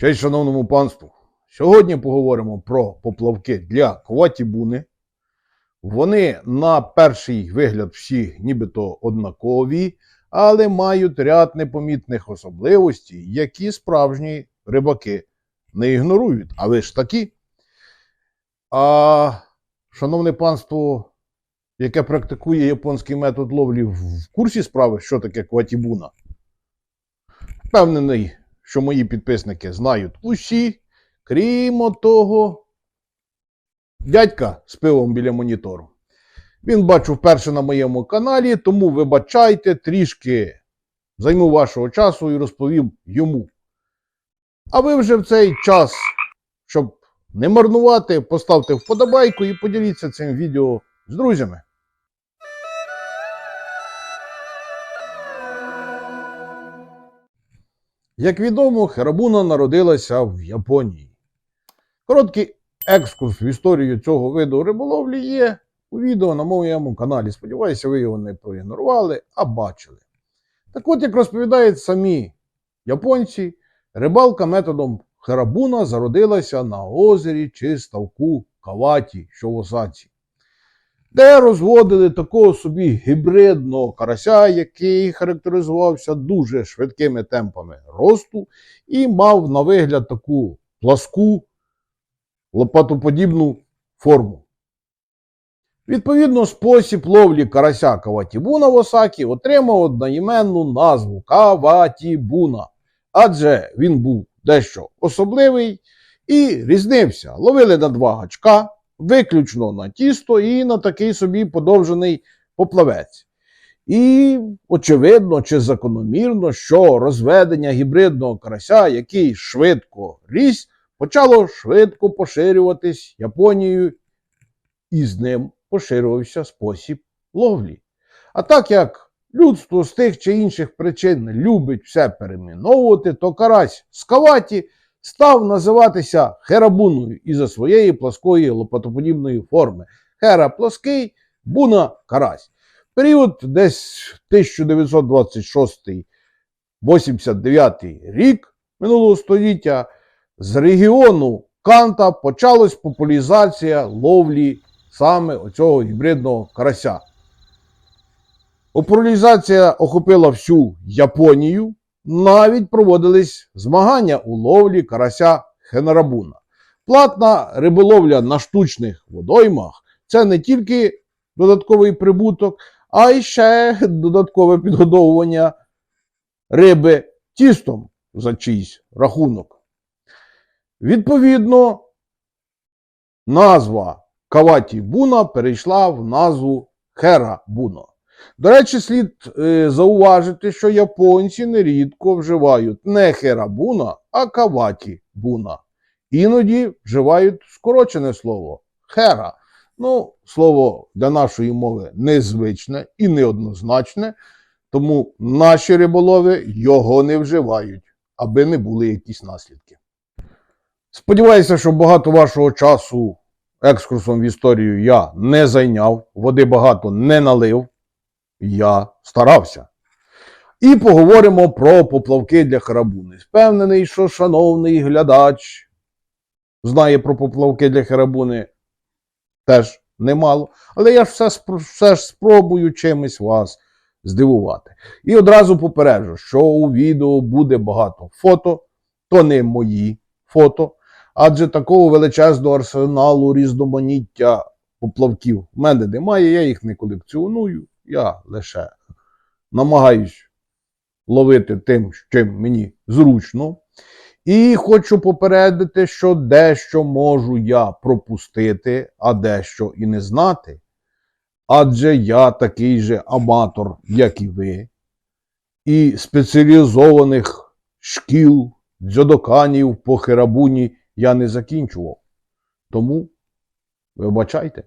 Честь шановному панству. Сьогодні поговоримо про поплавки для кватібуни. Вони на перший вигляд всі нібито однакові, але мають ряд непомітних особливостей, які справжні рибаки не ігнорують. А ви ж такі. А, шановне панство, яке практикує японський метод ловлі в курсі справи, що таке кватібуна? Впевнений, що мої підписники знають усі, крім того, дядька з пивом біля монітору. Він бачу вперше на моєму каналі, тому вибачайте, трішки займу вашого часу і розповім йому. А ви вже в цей час, щоб не марнувати, поставте вподобайку і поділіться цим відео з друзями. Як відомо, Херабуна народилася в Японії. Короткий екскурс в історію цього виду риболовлі є у відео на моєму каналі. Сподіваюся, ви його не проігнорували, а бачили. Так от, як розповідають самі японці, рибалка методом Херабуна зародилася на озері чи ставку Каваті, що в Осаці, де розводили такого собі гібридного карася, який характеризувався дуже швидкими темпами росту і мав на вигляд таку пласку лопатоподібну форму. Відповідно, спосіб ловлі карася каватібуна в Осакі отримав одноіменну назву Каватібуна, адже він був дещо особливий і різнився. Ловили на два гачка, виключно на тісто і на такий собі подовжений поплавець. І очевидно чи закономірно, що розведення гібридного карася, який швидко ріс, почало швидко поширюватись Японією, і з ним поширювався спосіб ловлі. А так як людство з тих чи інших причин любить все перейменовувати, то карась з каваті став називатися херабуною із-за своєї плоскої лопатоподібної форми. Хера плоский, буна карась. Період десь 1926-89 рік минулого століття з регіону Канта почалась популяризація ловлі саме оцього гібридного карася. Популяризація охопила всю Японію, навіть проводились змагання у ловлі карася хенарабуна. Платна риболовля на штучних водоймах це не тільки додатковий прибуток, а ще додаткове підгодовування риби тістом за чийсь рахунок. Відповідно, назва Каваті Буна перейшла в назву Хера Буна. До речі, слід е, зауважити, що японці нерідко вживають не херабуна, а каваті буна. Іноді вживають скорочене слово хера. Ну, слово для нашої мови незвичне і неоднозначне, тому наші риболови його не вживають, аби не були якісь наслідки. Сподіваюся, що багато вашого часу екскурсом в історію я не зайняв, води багато не налив. Я старався. І поговоримо про поплавки для харабуни. Впевнений, що шановний глядач знає про поплавки для харабуни теж немало. Але я ж все, все ж спробую чимось вас здивувати. І одразу попереджу, що у відео буде багато фото, то не мої фото, адже такого величезного арсеналу різноманіття поплавків в мене немає, я їх не колекціоную. Я лише намагаюсь ловити тим, чим мені зручно. І хочу попередити, що дещо можу я пропустити, а дещо і не знати. Адже я такий же аматор, як і ви, і спеціалізованих шкіл, дзьодоканів по херабуні я не закінчував. Тому вибачайте.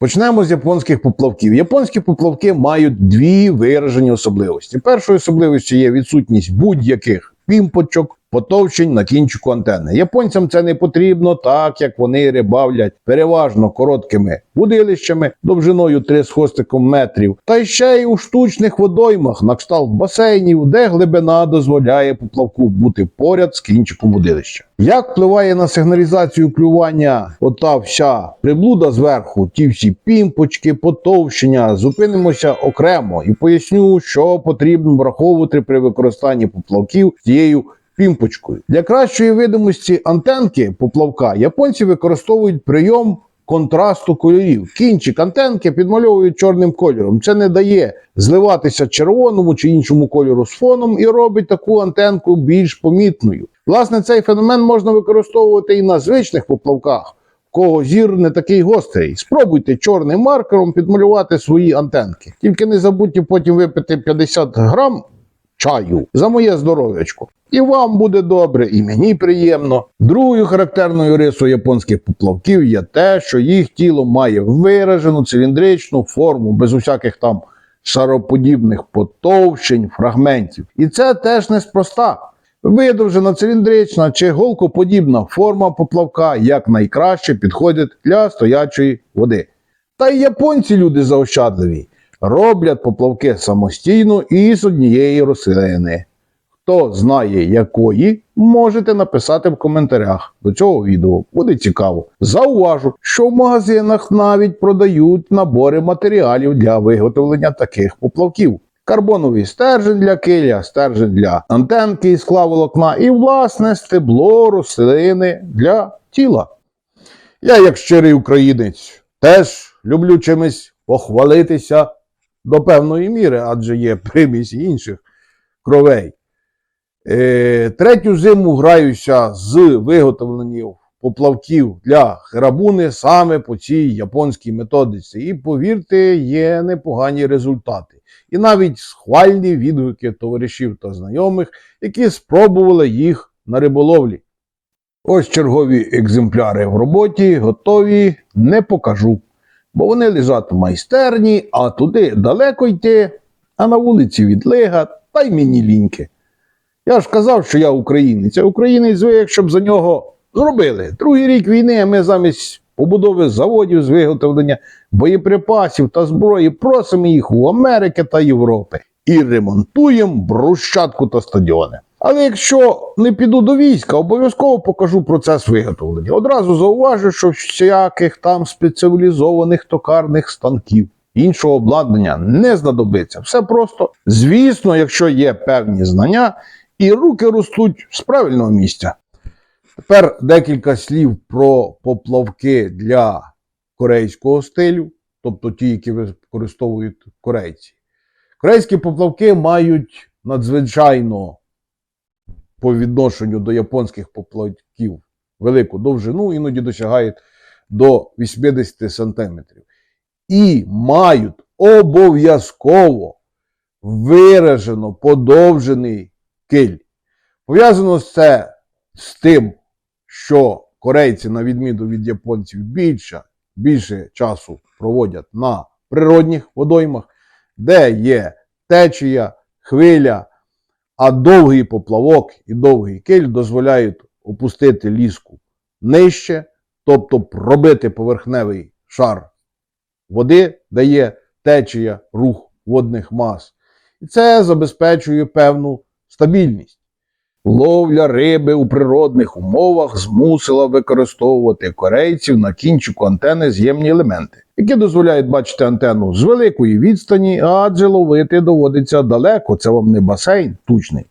Почнемо з японських поплавків. Японські поплавки мають дві виражені особливості. Першою особливістю є відсутність будь-яких пімпочок, потовщень на кінчику антени. Японцям це не потрібно, так як вони рибавлять переважно короткими вудилищами довжиною 3 з хвостиком метрів, та ще й у штучних водоймах на кшталт басейнів, де глибина дозволяє поплавку бути поряд з кінчиком вудилища. Як впливає на сигналізацію клювання ота вся приблуда зверху, ті всі пімпочки, потовщення, зупинимося окремо і поясню, що потрібно враховувати при використанні поплавків з цією пімпочкою. Для кращої видимості антенки поплавка японці використовують прийом контрасту кольорів. Кінчик антенки підмальовують чорним кольором. Це не дає зливатися червоному чи іншому кольору з фоном і робить таку антенку більш помітною. Власне, цей феномен можна використовувати і на звичних поплавках. Кого зір не такий гострий, спробуйте чорним маркером підмалювати свої антенки. Тільки не забудьте потім випити 50 грам чаю за моє здоров'ячко. І вам буде добре, і мені приємно. Другою характерною рисою японських поплавків є те, що їх тіло має виражену циліндричну форму, без усяких там шароподібних потовщень, фрагментів. І це теж неспроста. Видовжена циліндрична чи голкоподібна форма поплавка якнайкраще підходить для стоячої води. Та й японці люди заощадливі, роблять поплавки самостійно і з однієї рослини. Хто знає якої, можете написати в коментарях до цього відео. Буде цікаво. Зауважу, що в магазинах навіть продають набори матеріалів для виготовлення таких поплавків. Карбоновий стержень для киля, стержень для антенки із склаволокна і, власне, стебло рослини для тіла. Я, як щирий українець, теж люблю чимось похвалитися до певної міри, адже є примість інших кровей. Е, третю зиму граюся з виготовленням поплавків для херабуни саме по цій японській методиці. І повірте, є непогані результати. І навіть схвальні відгуки товаришів та знайомих, які спробували їх на риболовлі. Ось чергові екземпляри в роботі, готові, не покажу. Бо вони лежать в майстерні, а туди далеко йти, а на вулиці відлига, та й мені ліньки. Я ж казав, що я українець, а українець звик, щоб за нього зробили. Другий рік війни ми замість побудови заводів з виготовлення боєприпасів та зброї просимо їх у Америки та Європи і ремонтуємо брусчатку та стадіони. Але якщо не піду до війська, обов'язково покажу процес виготовлення. Одразу зауважу, що всяких там спеціалізованих токарних станків. Іншого обладнання не знадобиться. Все просто. Звісно, якщо є певні знання, і руки ростуть з правильного місця. Тепер декілька слів про поплавки для корейського стилю, тобто ті, які використовують корейці. Корейські поплавки мають надзвичайно по відношенню до японських поплавків велику довжину, іноді досягають до 80 см. І мають обов'язково виражено подовжений киль. Пов'язано це з тим, що корейці, на відміну від японців, більше, більше часу проводять на природних водоймах, де є течія, хвиля, а довгий поплавок і довгий киль дозволяють опустити ліску нижче, тобто пробити поверхневий шар води, дає течія, рух водних мас. І це забезпечує певну стабільність. Ловля риби у природних умовах змусила використовувати корейців на кінчику антени з'ємні елементи, які дозволяють бачити антенну з великої відстані, адже ловити доводиться далеко, це вам не басейн тучний.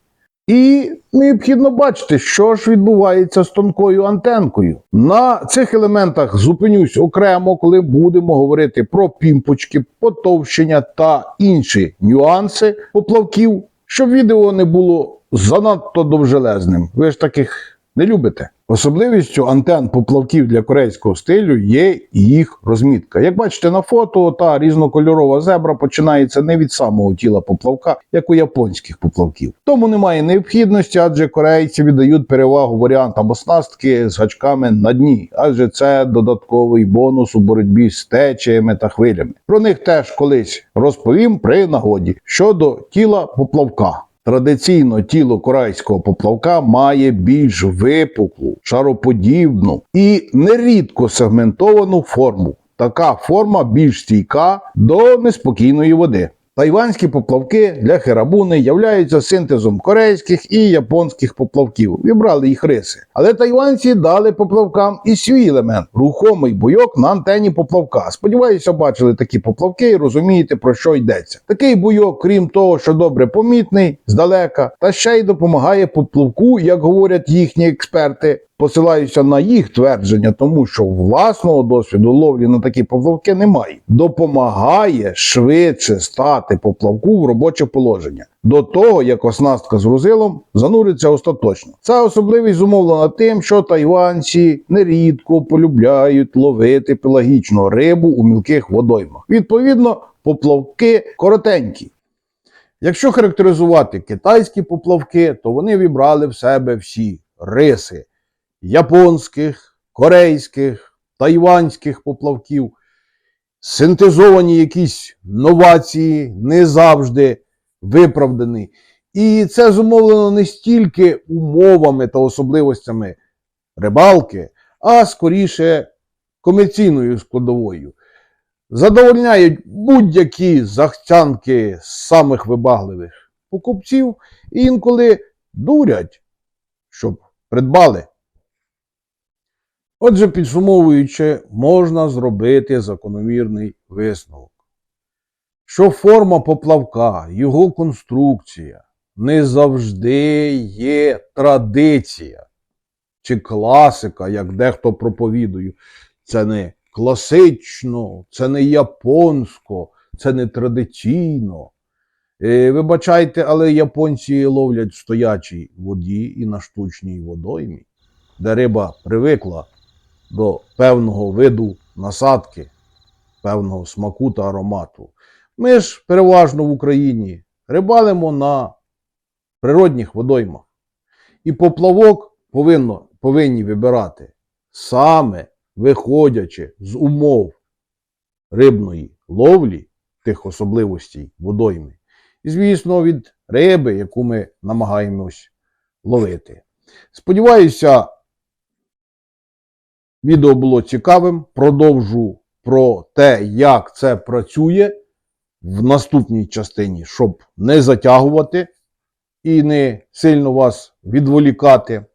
І необхідно бачити, що ж відбувається з тонкою антенкою. На цих елементах зупинюсь окремо, коли будемо говорити про пімпочки, потовщення та інші нюанси поплавків, щоб відео не було занадто довжелезним. Ви ж таких не любите. Особливістю антен поплавків для корейського стилю є їх розмітка. Як бачите на фото, та різнокольорова зебра починається не від самого тіла поплавка, як у японських поплавків. Тому немає необхідності, адже корейці віддають перевагу варіантам оснастки з гачками на дні, адже це додатковий бонус у боротьбі з течіями та хвилями. Про них теж колись розповім при нагоді щодо тіла поплавка. Традиційно тіло корейського поплавка має більш випуклу, шароподібну і нерідко сегментовану форму. Така форма більш стійка до неспокійної води. Тайванські поплавки для херабуни являються синтезом корейських і японських поплавків. Вібрали їх риси. Але тайванці дали поплавкам і свій елемент рухомий буйок на антені поплавка. Сподіваюся, бачили такі поплавки і розумієте про що йдеться. Такий буйок, крім того, що добре помітний здалека, та ще й допомагає поплавку, як говорять їхні експерти. Посилаюся на їх твердження, тому що власного досвіду ловлі на такі поплавки немає. Допомагає швидше стати поплавку в робоче положення до того, як оснастка з грузилом зануриться остаточно. Ця особливість зумовлена тим, що тайванці нерідко полюбляють ловити пелагічну рибу у мілких водоймах. Відповідно, поплавки коротенькі. Якщо характеризувати китайські поплавки, то вони вібрали в себе всі риси японських, корейських, тайванських поплавків, синтезовані якісь новації, не завжди виправдані. І це зумовлено не стільки умовами та особливостями рибалки, а скоріше комерційною складовою. Задовольняють будь-які захтянки самих вибагливих покупців і інколи дурять, щоб придбали. Отже, підсумовуючи, можна зробити закономірний висновок, що форма поплавка, його конструкція не завжди є традиція чи класика, як дехто проповідує. Це не класично, це не японсько, це не традиційно. Е, Вибачайте, але японці ловлять в стоячій воді і на штучній водоймі, де риба привикла до певного виду насадки, певного смаку та аромату. Ми ж переважно в Україні рибалимо на природних водоймах. І поплавок повинно, повинні вибирати саме виходячи з умов рибної ловлі, тих особливостей водойми. І, звісно, від риби, яку ми намагаємось ловити. Сподіваюся, Відео було цікавим. Продовжу про те, як це працює в наступній частині, щоб не затягувати і не сильно вас відволікати.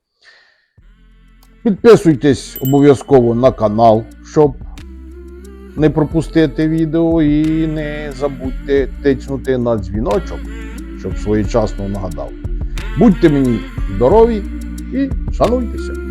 Підписуйтесь обов'язково на канал, щоб не пропустити відео, і не забудьте тичнути на дзвіночок, щоб своєчасно нагадав. Будьте мені здорові і шануйтеся!